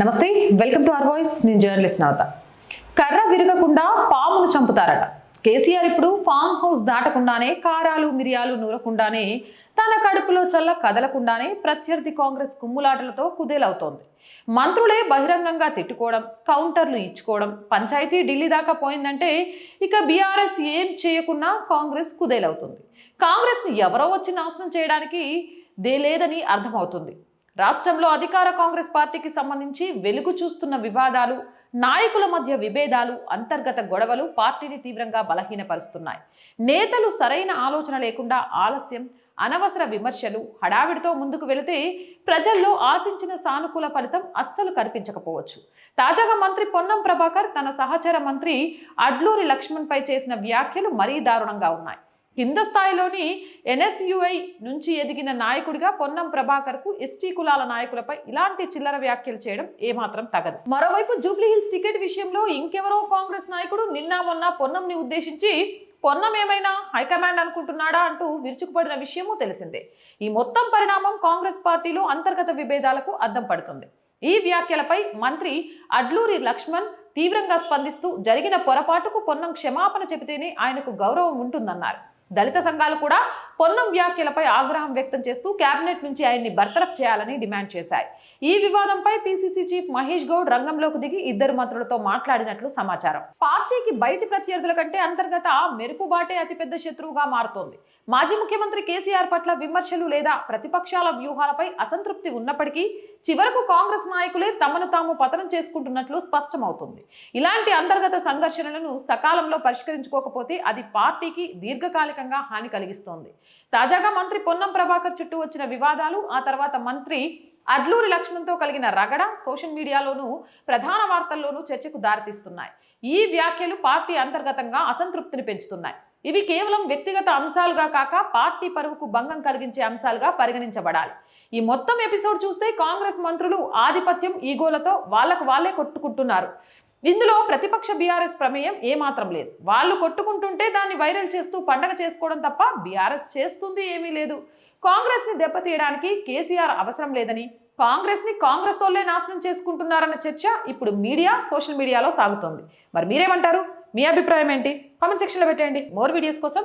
నమస్తే welcome to our voice. నేను journalist Navatha కర్ర విరగకుండా పామును చంపుతారట. కేసీఆర్ ఇప్పుడు ఫామ్ హౌస్ దాటకుండానే కారాలు మిరియాలు నూరకుండానే తన కడుపులో చల్ల కదలకుండానే ప్రత్యర్థి కాంగ్రెస్ కుమ్ములాటలతో కుదేలవుతోంది. మంత్రులే బహిరంగంగా తిట్టుకోవడం కౌంటర్లు ఇచ్చుకోవడం పంచాయతీ ఢిల్లీ దాకా పోయిందంటే ఇక బీఆర్ఎస్ ఏం చేయకున్నా కాంగ్రెస్ కుదేలవుతుంది. కాంగ్రెస్ని ఎవరో వచ్చి నాశనం చేయడానికి దే లేదని అర్థమవుతుంది. రాష్ట్రంలో అధికార కాంగ్రెస్ పార్టీకి సంబంధించి వెలుగు చూస్తున్న వివాదాలు నాయకుల మధ్య విభేదాలు అంతర్గత గొడవలు పార్టీని తీవ్రంగా బలహీనపరుస్తున్నాయి. నేతలు సరైన ఆలోచన లేకుండా ఆలస్యం అనవసర విమర్శలు హడావిడితో ముందుకు వెళితే ప్రజల్లో ఆశించిన సానుకూల ఫలితం అస్సలు కనిపించకపోవచ్చు. తాజాగా మంత్రి పొన్నం ప్రభాకర్ తన సహచర మంత్రి అడ్లూరి లక్ష్మణ్పై చేసిన వ్యాఖ్యలు మరీ దారుణంగా ఉన్నాయి. కింద స్థాయిలోని ఎన్ఎస్యుఐ నుంచి ఎదిగిన నాయకుడిగా పొన్నం ప్రభాకర్కు ఎస్టీ కులాల నాయకులపై ఇలాంటి చిల్లర వ్యాఖ్యలు చేయడం ఏమాత్రం తగదు. మరోవైపు జూబ్లీహిల్స్ టికెట్ విషయంలో ఇంకెవరో కాంగ్రెస్ నాయకుడు నిన్న మొన్న పొన్నంని ఉద్దేశించి పొన్నం ఏమైనా హైకమాండ్ అనుకుంటున్నాడా అంటూ విరుచుకుపడిన విషయము తెలిసిందే. ఈ మొత్తం పరిణామం కాంగ్రెస్ పార్టీలో అంతర్గత విభేదాలకు అద్దం పడుతుంది. ఈ వ్యాఖ్యలపై మంత్రి అడ్లూరి లక్ష్మణ్ తీవ్రంగా స్పందిస్తూ జరిగిన పొరపాటుకు పొన్నం క్షమాపణ చెబితేనే ఆయనకు గౌరవం ఉంటుందన్నారు. దళిత సంఘాలు కూడా పొన్నం వ్యాఖ్యలపై ఆగ్రహం వ్యక్తం చేస్తూ కేబినెట్ నుంచి ఆయన్ని బర్తరఫ్ చేయాలని డిమాండ్ చేశాయి. ఈ వివాదంపై పీసీసీ చీఫ్ మహేష్ గౌడ్ రంగంలోకి దిగి ఇద్దరు మంత్రులతో మాట్లాడినట్లు సమాచారం. పార్టీకి బయటి ప్రత్యర్థుల కంటే అంతర్గత మెరుపుబాటే అతిపెద్ద శత్రువుగా మారుతోంది. మాజీ ముఖ్యమంత్రి కేసీఆర్ పట్ల విమర్శలు లేదా ప్రతిపక్షాల వ్యూహాలపై అసంతృప్తి ఉన్నప్పటికీ చివరకు కాంగ్రెస్ నాయకులే తమను తాము పతనం చేసుకుంటున్నట్లు స్పష్టమవుతుంది. ఇలాంటి అంతర్గత సంఘర్షణలను సకాలంలో పరిష్కరించుకోకపోతే అది పార్టీకి దీర్ఘకాలిక కీలకంగా హాని కలిగిస్తోంది. తాజాగా మంత్రి పొన్నం ప్రభాకర్ చుట్టూ వచ్చిన వివాదాలు ఆ తర్వాత మంత్రి అడ్లూరి లక్ష్మణ్తో కలిగిన రగడ సోషల్ మీడియాలోనూ ప్రధాన వార్తల్లోనూ చర్చకు దారితీస్తున్నాయి. ఈ వ్యాఖ్యలు పార్టీ అంతర్గతంగా అసంతృప్తిని పెంచుతున్నాయి. ఇవి కేవలం వ్యక్తిగత అంశాలుగా కాక పార్టీ పరువుకు భంగం కలిగించే అంశాలుగా పరిగణించబడాలి. ఈ మొత్తం ఎపిసోడ్ చూస్తే కాంగ్రెస్ మంత్రులు ఆధిపత్యం ఈగోలతో వాళ్ళకు వాళ్ళే కొట్టుకుంటున్నారు. ఇందులో ప్రతిపక్ష బీఆర్ఎస్ ప్రమేయం ఏమాత్రం లేదు. వాళ్ళు కొట్టుకుంటుంటే దాన్ని వైరల్ చేస్తూ పండగ చేసుకోవడం తప్ప బీఆర్ఎస్ చేస్తుంది ఏమీ లేదు. కాంగ్రెస్ని దెబ్బతీయడానికి కేసీఆర్ అవసరం లేదని కాంగ్రెస్ని కాంగ్రెస్ వాళ్ళే నాశనం చేసుకుంటున్నారన్న చర్చ ఇప్పుడు మీడియా సోషల్ మీడియాలో సాగుతోంది. మరి మీరేమంటారు? మీ అభిప్రాయం ఏంటి? కామెంట్ సెక్షన్లో పెట్టండి మోర్ వీడియోస్ కోసం